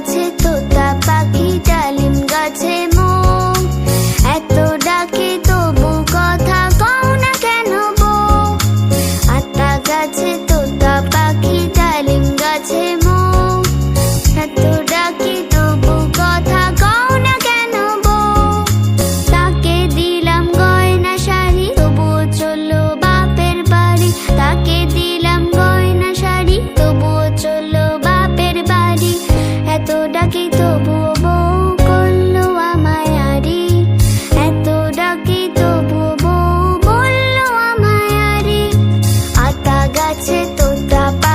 বাজে তো Значит, тут добавить